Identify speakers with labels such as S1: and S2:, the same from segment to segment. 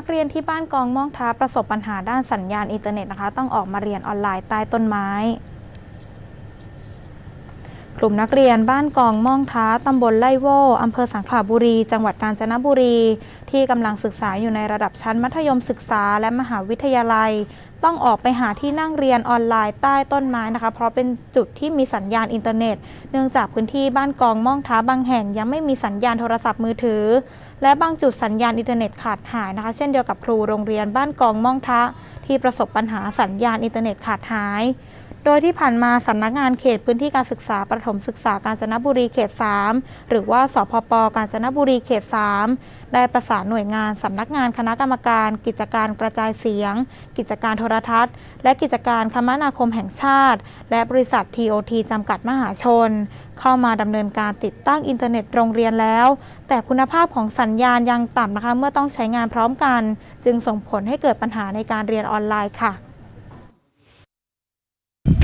S1: นักเรียนที่บ้านกองม่องท้าประสบปัญหาด้านสัญญาณอินเทอร์เน็ตนะคะ ต้องออกมาเรียนออนไลน์ใต้ต้นไม้ กลุ่มนักเรียนบ้านกองม่องท้าตำบลไล่โว่อำเภอสังขละบุรี จังหวัดกาญจนบุรี ที่กำลังศึกษาอยู่ในระดับชั้นมัธยมศึกษาและมหาวิทยาลัย ต้องออกไปหาที่นั่งเรียนออนไลน์ใต้ต้นไม้นะคะ เพราะเป็นจุดที่มีสัญญาณอินเทอร์เน็ต เนื่องจากพื้นที่บ้านกองม่องท้าบางแห่งยังไม่มีสัญญาณโทรศัพท์มือถือ และบางจุดสัญญาณอินเทอร์เน็ตขาดหายนะคะ เช่นเดียวกับครูโรงเรียนบ้านกองม่องทะที่ประสบปัญหาสัญญาณอินเทอร์เน็ตขาดหาย โดยที่ผ่านมาสำนักงานเขตพื้นที่การศึกษาประถมศึกษากาญจนบุรีเขต 3 หรือว่าสพปกาญจนบุรีเขต 3 ได้ประสานหน่วยงานสำนักงานคณะกรรมการ กิจการกระจายเสียง กิจการโทรทัศน์ และกิจการคมนาคมแห่งชาติ และบริษัท TOT จำกัดมหาชน เข้ามาดำเนินการติดตั้งอินเทอร์เน็ตโรงเรียนแล้ว แต่คุณภาพของสัญญาณยังต่ำนะคะเมื่อต้องใช้งานพร้อมกัน จึงส่งผลให้เกิดปัญหาในการเรียนออนไลน์ค่ะ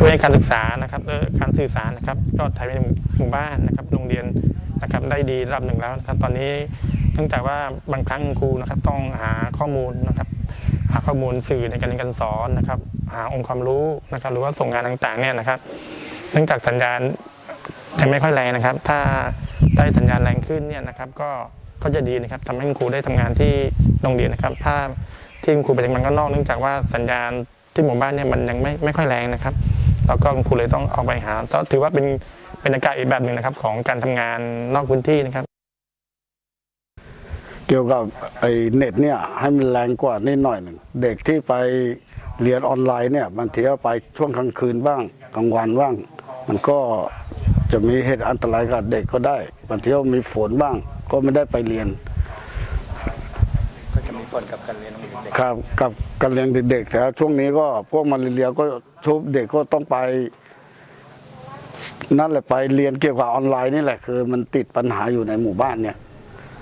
S2: ช่วยให้การศึกษานะครับการสื่อสารนะครับก็ไทยในหมู่บ้านนะครับโรงเรียนนะครับได้ดีระดับหนึ่งแล้วนะครับตอนนี้เนื่องจากว่าบางครั้งครูนะครับต้องหาข้อมูลนะครับหาข้อมูลสื่อในการเรียนการสอนนะครับ หาองค์ความรู้นะครับ หรือว่าส่งงานต่างๆเนี่ยนะครับ เนื่องจากสัญญาณยังไม่ค่อยแรงนะครับ ถ้าได้สัญญาณแรงขึ้นเนี่ยนะครับ ก็ก็จะดีนะครับทำให้ครูได้ทำงานที่โรงเรียนนะครับ ถ้าที่คุณครูไปทำงานข้างนอกเนื่องจากว่าสัญญาณที่หมู่บ้านเนี่ยมันยังไม่ไม่ค่อยแรงนะครับ แล้วก็คุณครูเลยต้องออกไปหาก็ถือว่าเป็นเป็นอากาศอีกแบบหนึ่งนะครับ ของการทำงานนอกพื้นที่นะครับ
S3: เกี่ยวกับไอ้เน็ตเนี่ยให้มันแรงกว่านิดหน่อยหนึ่งเด็กที่ไปเรียนออนไลน์เนี่ยบางทีก็ไปช่วงกลางคืนบ้างกลางวันบ้าง มันก็จะมีเหตุอันตรายกับเด็กก็ได้บางทีก็มีฝนบ้าง ก็ไม่ได้ไปเรียน
S4: ก็จะมีผลกับการเรียนของเด็ก
S3: ครับกับการเรียนเด็กๆแต่ช่วงนี้ก็พวกมาเรียนก็ชุบเด็กก็ต้องไป นั่นแหละไปเรียนเกี่ยวกับออนไลน์นี่แหละคือ มันติดปัญหาอยู่ในหมู่บ้านเนี่ย